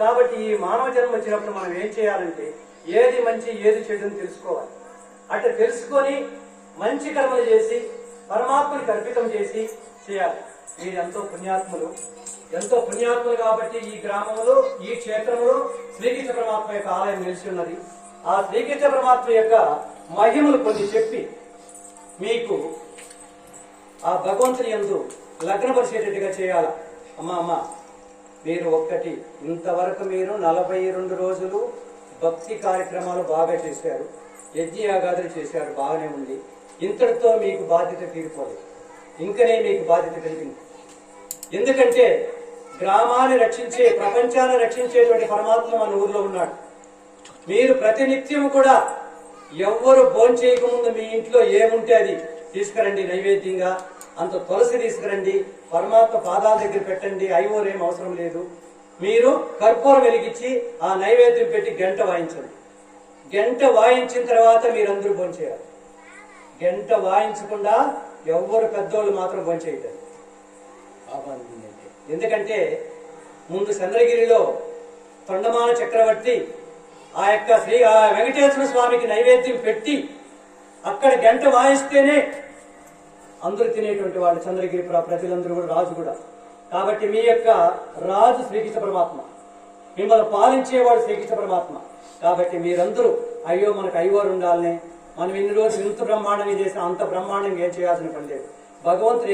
కాబట్టి ఈ మానవ జన్మ వచ్చినప్పుడు మనం ఏం చేయాలంటే ఏది మంచి ఏది చెడు అని తెలుసుకోవాలి. అట్లా తెలుసుకొని మంచి కర్మలు చేసి పరమాత్మని కల్పితం చేసి చేయాలి. మీరు ఎంతో పుణ్యాత్ములు. ఎంతో పుణ్యాత్ములు కాబట్టి ఈ గ్రామంలో ఈ క్షేత్రంలో శ్రీకృష్ణ పరమాత్మ యొక్క ఆలయం నిలిచి ఉన్నది. ఆ శ్రీకృష్ణ పరమాత్మ యొక్క మహిమలు కొన్ని చెప్పి మీకు ఆ భగవంతుని ఎందు లగ్నపరిచేటట్టుగా చేయాల? అమ్మా అమ్మ. మీరు ఒక్కటి. ఇంతవరకు మీరు నలభై రెండు రోజులు భక్తి కార్యక్రమాలు బాగా చేశారు. యజ్ఞయాగాదులు చేశారు బాగానే ఉంది. ఇంతటితో మీకు బాధ్యత తీరిపోలేదు. ఇంకనే మీకు బాధ్యత కలిగింది. ఎందుకంటే గ్రామాన్ని రక్షించే ప్రపంచాన్ని రక్షించేటువంటి పరమాత్మ మన ఊర్లో ఉన్నాడు. మీరు ప్రతినిత్యం కూడా ఎవ్వరు భోంచేయకముందు మీ ఇంట్లో ఏముంటే అది తీసుకురండి నైవేద్యంగా. అంత తులసి తీసుకురండి పరమాత్మ పాదాల దగ్గర పెట్టండి ఐవోర్ ఏం అవసరం లేదు. మీరు కర్పూరం వెలిగించి ఆ నైవేద్యం పెట్టి గంట వాయించండి. గంట వాయించిన తర్వాత మీరందరూ భోంచేయాలి గంట వాయించకుండా ఎవ్వరు పెద్దోళ్ళు మాత్రం భోంచేయటం ఎందుకంటే ముందు చంద్రగిరిలో తొండమాన చక్రవర్తి ఆ యొక్క శ్రీ ఆ వెంకటేశ్వర స్వామికి నైవేద్యం పెట్టి అక్కడ గంట వాయిస్తేనే అందరూ తినేటువంటి వాళ్ళు చంద్రగిరి ప్రజలందరూ కూడా రాజు కూడా. కాబట్టి మీ యొక్క రాజు శ్రీకృష్ణ పరమాత్మ. మిమ్మల్ని పాలించేవాడు శ్రీకృష్ణ పరమాత్మ. కాబట్టి మీరందరూ అయ్యో మనకు అయ్యవారు ఉండాలని మనం ఇన్ని రోజులు ఇంత బ్రహ్మాండంగా చేసిన అంత బ్రహ్మాండంగా ఏం చేయాల్సిన పని లేదు. భగవంతుడు